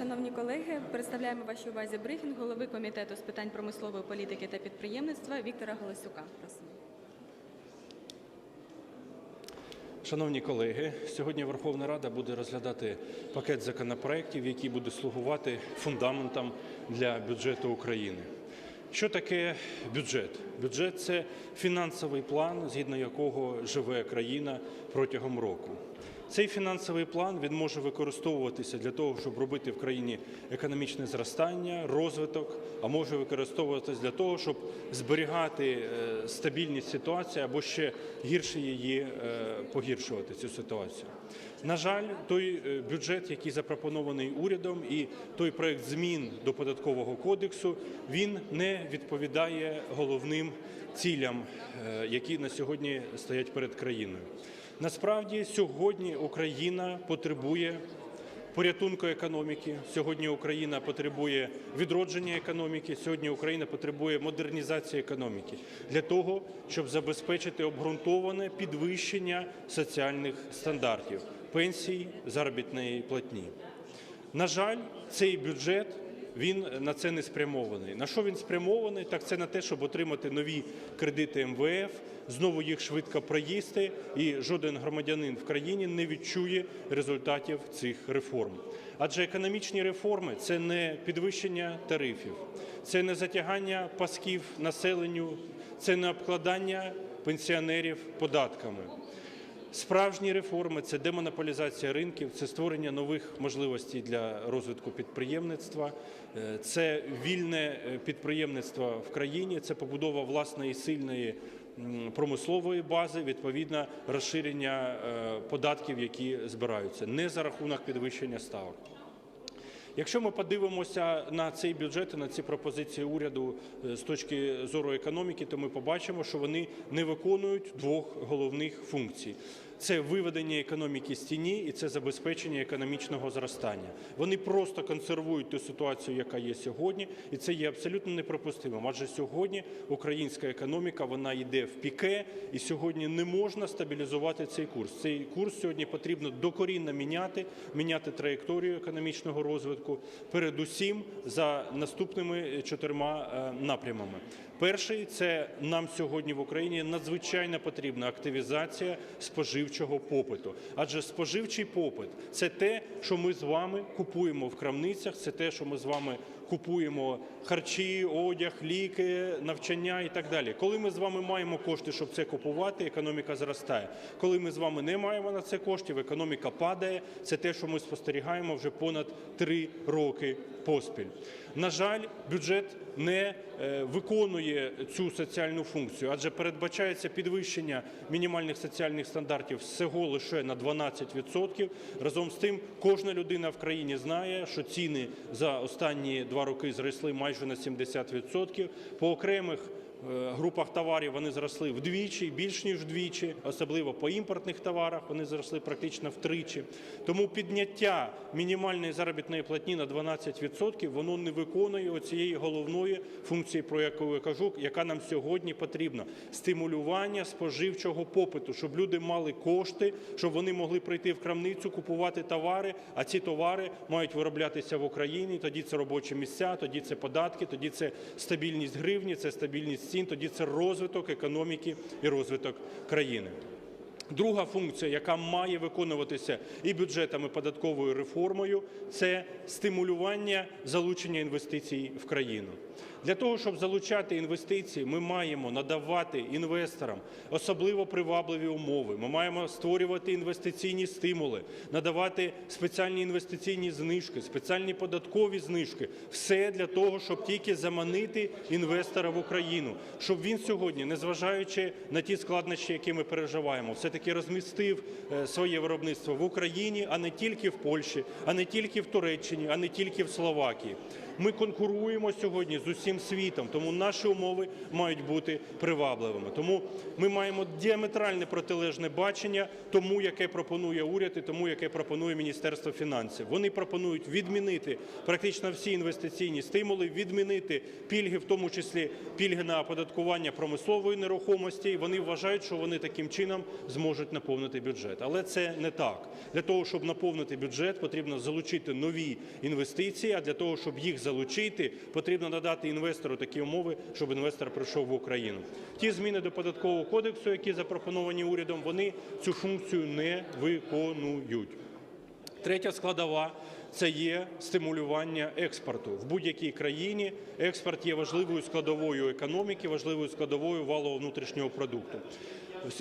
Шановні колеги, представляємо вашій увазі брифінг голови комітету з питань промислової політики та підприємництва Віктора Голосюка. Просимо. Шановні колеги, сьогодні Верховна Рада буде розглядати пакет законопроєктів, який буде слугувати фундаментом для бюджету України. Що таке бюджет? Бюджет це фінансовий план, згідно якого живе країна протягом року. Цей фінансовий план він може використовуватися для того, щоб робити в країні економічне зростання, розвиток, а може використовуватися для того, щоб зберігати е, стабільність ситуації або ще гірше її е, погіршувати цю ситуацію. На жаль, той е, бюджет, який запропонований урядом, і той проект змін до податкового кодексу, він не відповідає головним цілям, які на сьогодні стоять перед країною. Насправді сьогодні Україна потребує порятунку економіки. Сьогодні Україна потребує відродження економіки. Сьогодні Україна потребує модернізації економіки для того, щоб забезпечити обґрунтоване підвищення соціальних стандартів пенсій, заробітної платні. На жаль, цей бюджет він на це не спрямований. На що він спрямований? Так це на те, щоб отримати нові кредити МВФ, знову їх швидко проїсти, і жоден громадянин в країні не відчує результатів цих реформ. Адже економічні реформи це не підвищення тарифів, це не затягання пасків населенню, це не обкладання пенсіонерів податками. Справжні реформи це демонополізація ринків, це створення нових можливостей для розвитку підприємництва, е, це вільне е, підприємництво в країні, це побудова власної сильної промислової бази, відповідно розширення е, податків, які збираються, не за рахунок підвищення ставок. Якщо ми подивимося на цей бюджет на ці пропозиції уряду е, з точки зору економіки, то ми побачимо, що вони не виконують двох головних функцій. Це виведення економіки з тіні і це забезпечення економічного зростання. Вони просто консервують ту ситуацію, яка є сьогодні, і це є абсолютно неприпустимим. Адже сьогодні українська економіка вона йде в піке, і сьогодні не можна стабілізувати цей курс. Цей курс сьогодні потрібно докорінно міняти, міняти траєкторію економічного розвитку, передусім за наступними чотирма е, напрямами. Перший це нам сьогодні в Україні надзвичайно потрібна активізація споживчого попиту. Адже споживчий попит це те, що ми з вами купуємо в крамницях, це те, що ми з вами купуємо харчі, одяг, ліки, навчання і так далі. Коли ми з вами маємо кошти, щоб це купувати, економіка зростає. Коли ми з вами не маємо на це коштів, економіка падає. Це те, що ми спостерігаємо вже понад три роки поспіль. На жаль, бюджет не е, виконує цю соціальну функцію, адже передбачається підвищення мінімальних соціальних стандартів всього лише на 12%. Разом з тим, кожна людина в країні знає, що ціни за останні два роки зросли майже на 70%. По окремих групах товарів вони зросли вдвічі, більш ніж вдвічі, особливо по імпортних товарах вони зросли практично втричі. Тому підняття мінімальної заробітної платні на 12% воно не виконує оцієї головної функції, про яку я кажу, яка нам сьогодні потрібна стимулювання споживчого попиту, щоб люди мали кошти, щоб вони могли прийти в крамницю, купувати товари. А ці товари мають вироблятися в Україні. Тоді це робочі місця, тоді це податки, тоді це стабільність гривні, це стабільність цін, тоді це розвиток економіки і розвиток країни. Друга функція, яка має виконуватися і бюджетом, і податковою реформою, це стимулювання залучення інвестицій в країну. Для того, щоб залучати інвестиції, ми маємо надавати інвесторам особливо привабливі умови. Ми маємо створювати інвестиційні стимули, надавати спеціальні інвестиційні знижки, спеціальні податкові знижки. Все для того, щоб тільки заманити інвестора в Україну, щоб він сьогодні, незважаючи на ті складнощі, які ми переживаємо, все таки розмістив е, своє виробництво в Україні, а не тільки в Польщі, а не тільки в Туреччині, а не тільки в Словакії. Ми конкуруємо сьогодні з усім світом, тому наші умови мають бути привабливими. Тому ми маємо діаметральне протилежне бачення тому, яке пропонує уряд, і тому, яке пропонує Міністерство фінансів. Вони пропонують відмінити практично всі інвестиційні стимули, відмінити пільги, в тому числі пільги на оподаткування промислової нерухомості. Вони вважають, що вони таким чином зможуть наповнити бюджет. Але це не так. Для того, щоб наповнити бюджет, потрібно залучити нові інвестиції. А для того, щоб їх залучити, потрібно надати інвестору такі умови, щоб інвестор прийшов в Україну. Ті зміни до податкового кодексу, які запропоновані урядом, вони цю функцію не виконують. Третя складова це є стимулювання експорту в будь-якій країні. Експорт є важливою складовою економіки, важливою складовою валового внутрішнього продукту.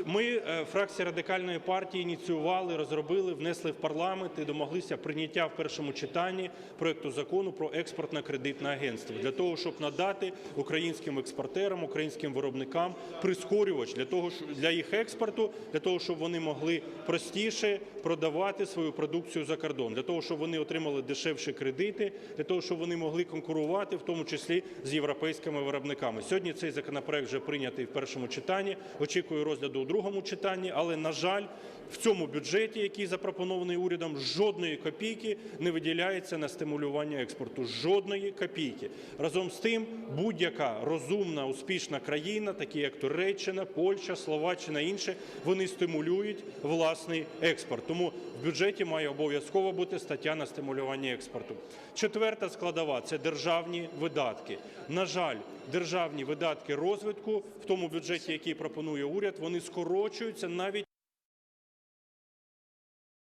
Ми, е, фракція радикальної партії, ініціювали, розробили, внесли в парламент і домоглися прийняття в першому читанні проекту закону про експортно-кредитне агентство для того, щоб надати українським експортерам, українським виробникам прискорювач для того, для їх експорту, для того, щоб вони могли простіше продавати свою продукцію за кордон, для того, щоб вони отримали дешевші кредити, для того, щоб вони могли конкурувати, в тому числі з європейськими виробниками. Сьогодні цей законопроект вже прийнятий в першому читанні. Очікую розгляду у другому читанні, але на жаль, в цьому бюджеті, який запропонований урядом, жодної копійки не виділяється на стимулювання експорту. Жодної копійки. Разом з тим, будь-яка розумна, успішна країна, такі як Туреччина, Польща, Словаччина, інше, вони стимулюють власний експорт. Тому бюджеті має обов'язково бути стаття на стимулювання експорту. Четверта складова це державні видатки. На жаль, державні видатки розвитку в тому бюджеті, який пропонує уряд, вони скорочуються навіть